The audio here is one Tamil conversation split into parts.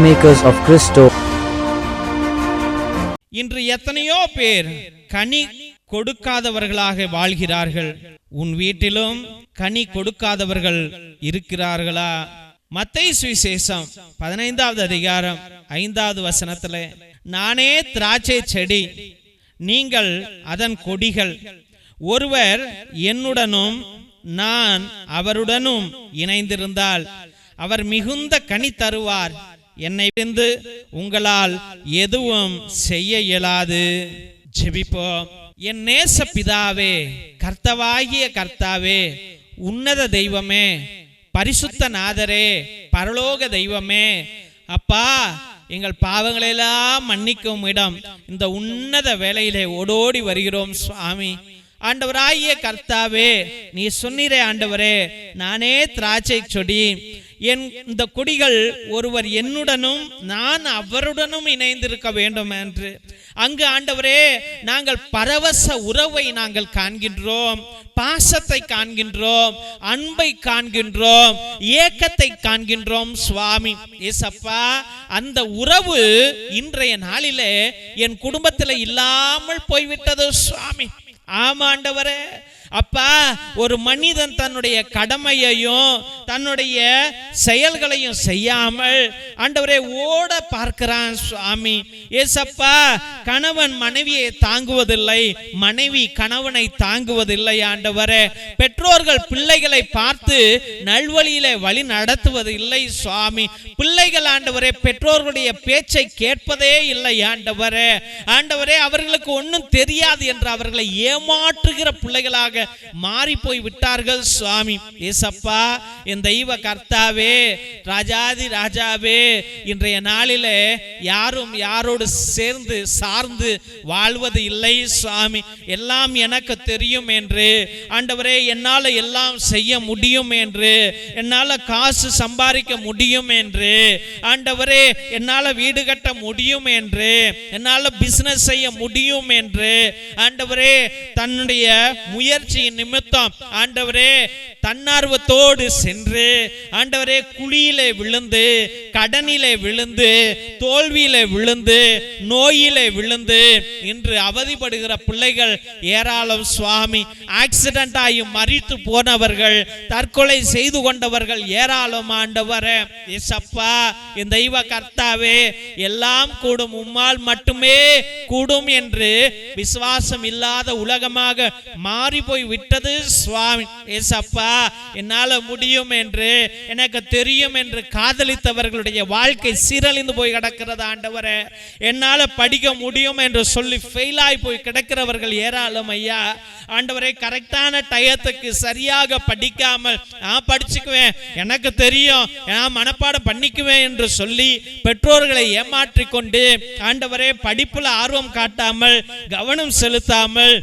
Peacemakers of Christo. இன்று எத்தனையோ பேர் கனி கொடுக்காதவர்களாக வாழ்கிறார்கள். உன் வீட்டிலும் கனி கொடுக்காதவர்கள் இருக்கிறார்களா? மத்தை சுவிசேஷம் பதினைந்தாவது அதிகாரம் ஐந்தாவது வசனத்துல நானே திராட்சை செடி நீங்கள் அதன் கொடிகள். ஒருவர் என்னுடனும் நான் அவருடனும் இணைந்திருந்தால் அவர் மிகுந்த கனி தருவார். என்னை விந்து உங்களால் எதுவும் செய்ய இயலாது. ஜெபிப்போம் என் நேச பிதாவே கர்த்தவாகிய கர்த்தாவே உன்னத தெய்வமே பரிசுத்த நாதரே பரலோக தெய்வமே அப்பா எங்கள் பாவங்களெல்லாம் மன்னிக்கும் இடம். இந்த உன்னத வேலையிலே ஓடோடி வருகிறோம் சுவாமி. ஆண்டவராகிய கர்த்தாவே நீ சொன்னீரே ஆண்டவரே நானே திராட்சை சொடி என் இந்த கொடிகள் ஒருவர் என்னுடனும் நான் அவருடனும் இணைந்திருக்க வேண்டும் என்று. அங்கு ஆண்டவரே நாங்கள் பரவச உறவை நாங்கள் காண்கின்றோம் பாசத்தை காண்கின்றோம் அன்பை காண்கின்றோம் ஏக்கத்தை காண்கின்றோம் சுவாமி. ஏசப்பா அந்த உறவு இன்றைய நாளிலே என் குடும்பத்தில் இல்லாமல் போய்விட்டது சுவாமி. ஆமாண்டவரே. அப்பா ஒரு மனிதன் தன்னுடைய கடமையையும் தன்னுடைய செயல்களையும் செய்யாமல் ஆண்டவரே ஓட பார்க்கிறான் சுவாமி. ஏசப்பா கணவன் மனைவியை தாங்குவதில்லை மனைவி கணவனை தாங்குவதில்லை ஆண்டவரே. பெற்றோர்கள் பிள்ளைகளை பார்த்து நல்வழியில வழி நடத்துவது இல்லை சுவாமி. பிள்ளைகள் ஆண்டவரே பெற்றோர்களுடைய பேச்சை கேட்பதே இல்லை ஆண்டவரே. ஆண்டவரே அவர்களுக்கு ஒன்றும் தெரியாது என்று அவர்களை ஏமாற்றுகிற பிள்ளைகளாக மாறி போய் விட்டார்கள் சுவாமி. ஏசப்பா என் தெய்வ கர்த்தாவே ராஜாதி ராஜாவே இன்றைய நாளில யாரும் யாரோடு சேர்ந்து சார்ந்து வாழ்வது இல்லை சுவாமி. எல்லாம் எனக்கு தெரியும் என்று ஆண்டவரே என்னால் எல்லாம் செய்ய முடியும் என்று என்னால் காசு சம்பாதிக்க முடியும் என்று ஆண்டவரே என்னால் வீடு கட்ட முடியும் என்று என்னால் பிசினஸ் செய்ய முடியும் என்று ஆண்டவரே தன்னுடைய முயற்சியின் நிமித்தம் ஆண்டவரே தன்னார்வத்தோடு சென்று ஆண்டவரே குழியிலே விழுந்து கடனிலே விழுந்து தோல்வியிலே விழுந்து நோயிலே விழுந்து இன்று அவதிப்படுகிற பிள்ளைகள் ஏராளம் சுவாமி. ஆக்சிடென்ட் ஆகி மறித்து போனவர்கள் தற்கொலை செய்து கொண்டவர்கள் ஏராளம் ஆண்டவரே. ஏசப்பா இந்த தெய்வ கர்த்தாவே எல்லாம் கூடும் உம்மால் மட்டுமே கூடும் என்று விசுவாசம் இல்லாத உலகமாக மாறி போய் விட்டது சுவாமி. ஏசப்பா என்னால முடியும் என்று எனக்கு தெரியும் என்று காதலித்தவர்களுடைய வாழ்க்கை சீரழிந்து போய் கிடக்கிறது ஆண்டவரே. என்னால படிக்க முடியும் என்று சொல்லி ஃபெயிலாய் போய் கிடக்கிறவர்கள் ஏராளம் ஐயா. ஆண்டவரை கரெக்டான டயத்துக்கு சரியாக படிக்காமல் நான் படிச்சுக்குவேன் எனக்கு தெரியும் நான் மனப்பாடம் பண்ணிக்குவேன் என்று சொல்லி பெற்றோர்களை ஏமாற்றி கொண்டு ஆண்டவரே படிப்புல ஆர்வம் காட்டாமல் கவனம் செலுத்தாமல்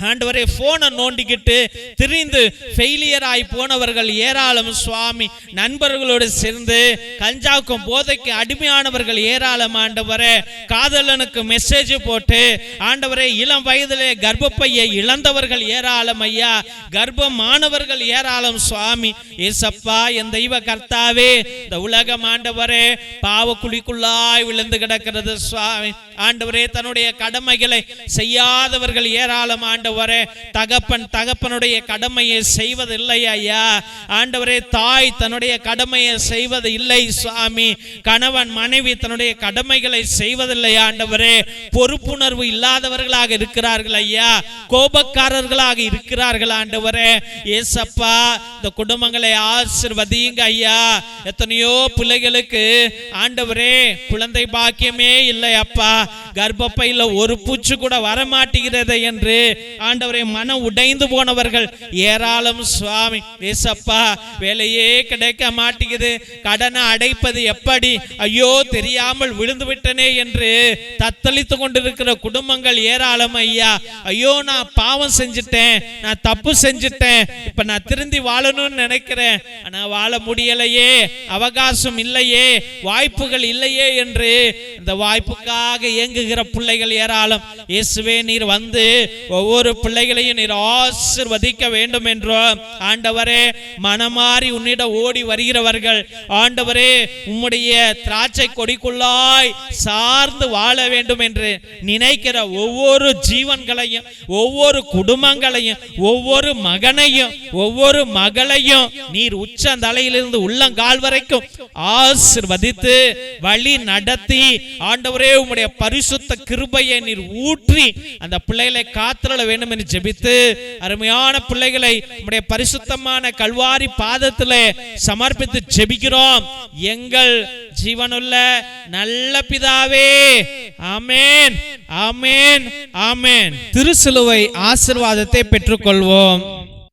ஆண்டவரே போனை நோண்டிக்கிட்டு திரிந்து ஃபெயிலியர் ஆகி போனவர்கள் ஏராளம் சுவாமி. நண்பர்களோடு சேர்ந்து கஞ்சாவுக்கும் போதைக்கு அடிமையானவர்கள் ஏராளம் ஆண்டவரே. காதலனுக்கு மெசேஜ் போட்டு ஆண்டவரே இளம் வயதிலே கர்ப்பப்பையை இழந்தவர்கள் ஏராளம் ஐயா. கர்ப்பமானவர்கள் ஏராளம் சுவாமி. ஏசப்பா என் தெய்வ கர்த்தாவே இந்த உலகம் ஆண்டவரே பாவ குழிக்குள்ளாய் விழுந்து கிடக்கிறது சுவாமி. ஆண்டவரே தன்னுடைய கடமைகளை செய்யாதவர்கள் ஏராளம் ஆண்டு ஆண்டவரே தகப்பன் தகப்பனுடைய கடமையை செய்வதில்லை ஐயா. ஆண்டவரே தாய் தன்னுடைய கடமையை செய்வது இல்லை சுவாமி. கணவன் மனைவி தன்னுடைய கடமைகளை செய்வதில்லை ஆண்டவரே. பொறுப்புணர்வு இல்லாதவர்களாக இருக்கிறார்கள் ஐயா. கோபக்காரர்களாக இருக்கிறார்கள் ஆண்டவரே. ஏசப்பா குடும்பங்களை ஆசிர்வதியுங்க ஐயா. எத்தனையோ பிள்ளைகளுக்கு ஆண்டவரே குழந்தை பாக்கியமே இல்லை அப்பா. கர்ப்பப்பையில் ஒரு பூச்சு கூட வரமாட்டேங்கிறது என்று ஆண்டவரே மனம் உடைந்து போனவர்கள் ஏராளம் சுவாமி. ஏசப்பா வேலையே கிடைக்க மாட்டேங்குது. கடனை அடைப்பது எப்படி? ஐயோ தெரியாமல் விழுந்து விட்டனே என்று தத்தளித்து கொண்டிருக்கிற குடும்பங்கள் ஏராளம் ஐயா. ஐயோ நான் பாவம் செஞ்சுட்டேன் நான் தப்பு செஞ்சுட்டேன். இப்ப நான் திருந்தி வாழணும்னு நினைக்கிறேன். ஆனா வாழ முடியலையே. அவகாசம் இல்லையே. வாய்ப்புகள் இல்லையே என்று இந்த வாய்ப்புக்காக இயங்குகிற பிள்ளைகள் ஏராளம். இயேசுவே நீர் வந்து ஒவ்வொரு பிள்ளைகளையும் நீர் ஆசிர்வதிக்க வேண்டும் என்றோ. ஆண்டவரே மனமாறி உன்னிடம் ஓடி வருகிறவர்கள். ஆண்டவரே உம்முடைய திராட்சை கொடிக்குள்ளாய் சார்ந்து வாழ வேண்டும் என்று நினைக்கிற ஒவ்வொரு ஜீவன்களையும் ஒவ்வொரு குடும்பங்களையும் ஒவ்வொரு மகனையும் ஒவ்வொரு மக மகளையும் நீர் உச்சந்தலையிலிருந்து உள்ளங்கால் வரைக்கும் ஆசிர்வதித்து வழி நடத்தி ஆண்டவரே உம்முடைய பரிசுத்த கிருபையை நீர் ஊற்றி அந்த பிள்ளைகளை காத்திரல வேண்டும் என்று ஜெபித்து அருமையான பிள்ளைகளை உம்முடைய பரிசுத்தமான கல்வாரி பாதத்தில் சமர்ப்பித்து ஜெபிக்கிறோம். எங்கள் ஜீவனுள்ள நல்ல பிதாவே ஆமென் ஆமென் ஆமேன். திருசிலுவை ஆசிர்வாதத்தை பெற்றுக்கொள்வோம்.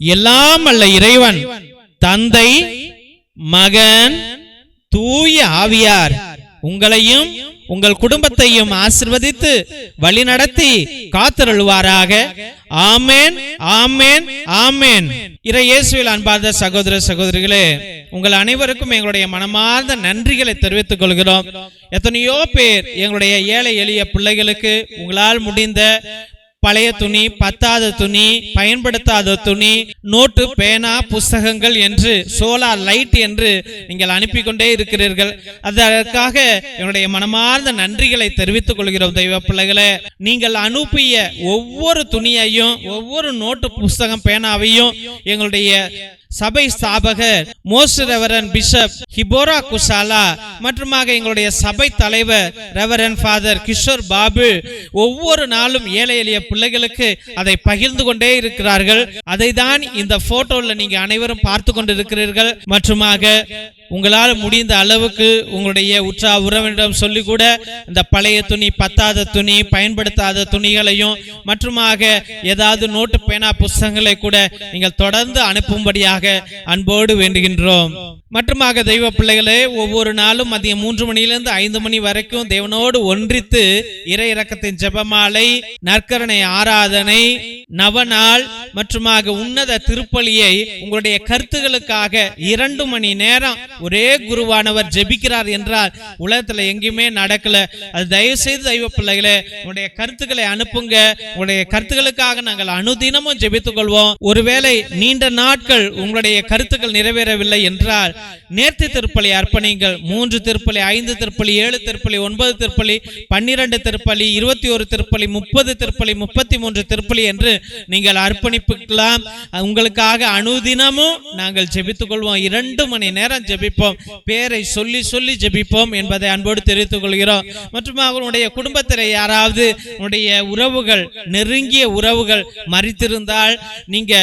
எல்லாம் அல்ல இறைவன். தந்தை மகன் தூய ஆவியார். உங்களையும் உங்கள் குடும்பத்தையும் ஆசிர்வதித்து வழிநடத்தி காத்தருள்வாராக. ஆமேன் ஆமேன் ஆமேன். இறை இயேசுவில் அன்பார்ந்த சகோதர சகோதரிகளே உங்கள் அனைவருக்கும் எங்களுடைய மனமார்ந்த நன்றிகளை தெரிவித்துக் கொள்கிறோம். எத்தனையோ பேர் எங்களுடைய ஏழை எளிய பிள்ளைகளுக்கு உங்களால் முடிந்த பழைய துணி பத்தாத துணி பயன்படுத்தாத துணி நோட்டு பேனா புஸ்தகங்கள் என்று சோலார் லைட் என்று நீங்கள் அனுப்பி கொண்டே இருக்கிறீர்கள். அதற்காக என்னுடைய மனமார்ந்த நன்றிகளை தெரிவித்துக் கொள்கிறோம் தெய்வ பிள்ளைகளே. நீங்கள் அனுப்பிய ஒவ்வொரு துணியையும் ஒவ்வொரு நோட்டு புஸ்தகம் பேனாவையும் எங்களுடைய சபை ஸ்தாபகர் most reverend bishop Hibora Kusala மற்றுமாக எங்களுடைய சபை தலைவர் ரெவரன் ஃபாதர் கிஷோர் பாபு ஒவ்வொரு நாளும் ஏழை எளிய பிள்ளைகளுக்கு அதை பகிர்ந்து கொண்டே இருக்கிறார்கள். அதை தான் இந்த போட்டோல நீங்க அனைவரும் பார்த்து கொண்டிருக்கிறீர்கள். மற்றுமாக உங்களால் முடிந்த அளவுக்கு உங்களுடைய உற்றா உறவினரிடம் சொல்லி கூட இந்த பழைய துணி பத்தாத துணி பயன்படுத்தாத துணிகளையும் மற்றுமாக ஏதாவது நோட்டு பேனா புஸ்தகங்களை கூட நீங்கள் தொடர்ந்து அனுப்பும்படியாக அன்போடு வேண்டுகின்றோம். மற்றுமாக தெய்வ பிள்ளைகளே ஒவ்வொரு நாளும் மதியம் மூன்று மணியிலிருந்து ஐந்து மணி வரைக்கும் தேவனோடு ஒன்றித்து இறை இறக்கத்தின் ஜெபமாலை நற்கரணை ஆராதனை நவநாள் மற்றுமாக உன்னத திருப்பலியை உங்களுடைய கருத்துகளுக்காக இரண்டு மணி நேரம் ஒரே குருவானவர் ஜெபிக்கிறார் என்றால் உலகத்துல எங்கேயுமே நடக்கல. அது தயவு செய்து தெய்வ பிள்ளைகளே உங்களுடைய கருத்துக்களை அனுப்புங்க. உங்களுடைய கருத்துக்களுக்காக நாங்கள் அனுதினமும் ஜெபித்துக் கொள்வோம். ஒருவேளை நீண்ட நாட்கள் உங்களுடைய கருத்துக்கள் நிறைவேறவில்லை என்றால் நேர்த்தி திருப்பலி அர்ப்பணிங்கள் மூன்று திருப்பலி ஐந்து திருப்பலி ஏழு திருப்பலி ஒன்பது திருப்பலி பன்னிரண்டு திருப்பலி இருபத்தி ஒரு திருப்பலி முப்பது திருப்பலி முப்பத்தி மூன்று திருப்பலி என்று நீங்கள் அர்ப்பணிப்புக்கலாம். உங்களுக்காக அனுதினமும் நாங்கள் ஜெபித்துக் கொள்வோம். இரண்டு மணி நேரம் ஜெபிப்போம். பேரை சொல்லி சொல்லி ஜெபிப்போம் என்பதை அன்போடு தெரிவித்துக் கொள்கிறோம். மற்றும் அவருடைய குடும்பத்தில் யாராவது உடைய உறவுகள் நெருங்கிய உறவுகள் மறித்திருந்தால் நீங்க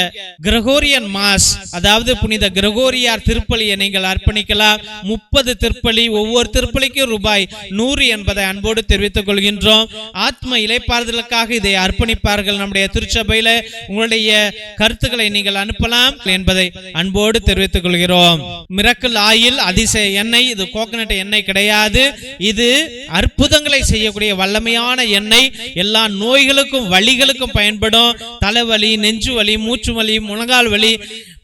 கிரகோரியன் மாஸ் அதாவது புனித கிரகோரியார் திருப்பலியை நீங்கள் அர்ப்பணிக்கலாம். முப்பது திருப்பலி ஒவ்வொரு திருப்பலிக்கும் ரூபாய் நூறு என்பதை அன்போடு தெரிவித்துக் கொள்கின்றோம். ஆத்ம இலைப்பாறுதலுக்காக இதை அர்ப்பணிப்பார்கள் நம்முடைய திருச்சபையில. உங்களுடைய கருத்துக்களை நீங்கள் அனுப்பலாம் என்பதை அன்போடு தெரிவித்துக் கொள்கிறோம். மிரக்கல் ஆயில் அதிசய எண்ணெய் இது கோகனட் எண்ணெய் கிடையாது. இது அற்புதங்களை செய்யக்கூடிய வல்லமையான எண்ணெய். எல்லா நோய்களுக்கும் வழிகளுக்கும் பயன்படும். தலைவலி நெஞ்சு வலி மூச்சு வலி முழங்கால் வலி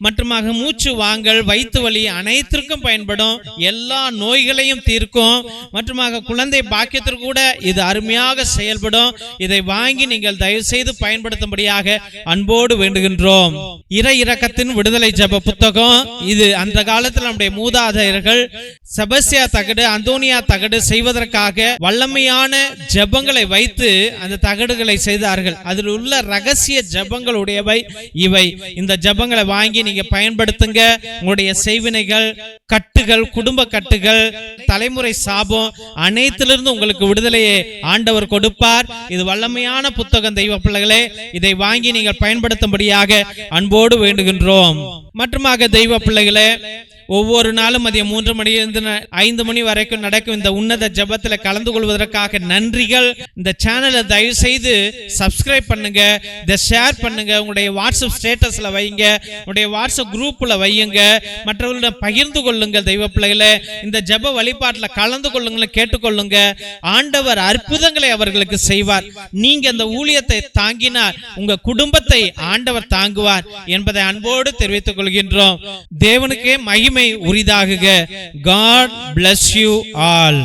மற்றுமாக மூச்சு வாங்கல் வயிற்று வலி அனைத்திற்கும் பயன்படும். எல்லா நோய்களையும் தீர்க்கும். மற்றுமாக குழந்தை பாக்கியத்திற்கு கூட இது அருமையாக செயல்படும். இதை வாங்கி நீங்கள் தயவு செய்து பயன்படுத்தும்படியாக அன்போடு வேண்டுகின்றோம். இறை இரக்கத்தின் விடுதலை ஜப புத்தகம். இது அந்த காலத்தில் நம்முடைய மூதாதையர்கள் செபஸ்யா தகடு அந்தோனியா தகடு செய்வதற்காக வல்லமையான ஜெபங்களை வைத்து அந்த தகடுகளை செய்தார்கள். அதில் உள்ள ரகசிய ஜபங்களுடையவை இவை. இந்த ஜெபங்களை வாங்கி நீங்க பயன்படுத்துங்க. உங்களுடைய செய்வினைகள் கட்டுகள் குடும்ப கட்டுகள் தலைமுறை சாபம் அனைத்திலிருந்து உங்களுக்கு விடுதலையை ஆண்டவர் கொடுப்பார். இது வல்லமையான புத்தகம் தெய்வ பிள்ளைகளே. இதை வாங்கி நீங்கள் பயன்படுத்தும்படியாக அன்போடு வேண்டுகின்றோம். மற்றுமாக தெய்வ பிள்ளைகளே ஒவ்வொரு நாளும் மதியம் மூன்று மணியிலிருந்து ஐந்து மணி வரைக்கும் நடக்கும் இந்த உன்னத ஜபத்தில் கலந்து கொள்வதற்காக நன்றிகள். இந்த சேனலை தயவு செய்து சப்ஸ்கிரைப் பண்ணுங்க. இதை ஷேர் பண்ணுங்க. உங்களுடைய வாட்ஸ்அப் ஸ்டேட்டஸ்ல வைங்க. உங்களுடைய வாட்ஸ்அப் குரூப்ல வையுங்க. மற்றவர்களிடம் பகிர்ந்து கொள்ளுங்கள் தெய்வ பிள்ளைகளை. இந்த ஜெப வழிபாட்டுல கலந்து கொள்ளுங்கள் கேட்டுக்கொள்ளுங்க. ஆண்டவர் அற்புதங்களை அவர்களுக்கு செய்வார். நீங்க அந்த ஊழியத்தை தாங்கினால் உங்க குடும்பத்தை ஆண்டவர் தாங்குவார் என்பதை அன்போடு தெரிவித்துக் கொள்கின்றோம். தேவனுக்கே மகிமை உரிதாகுக. God bless you all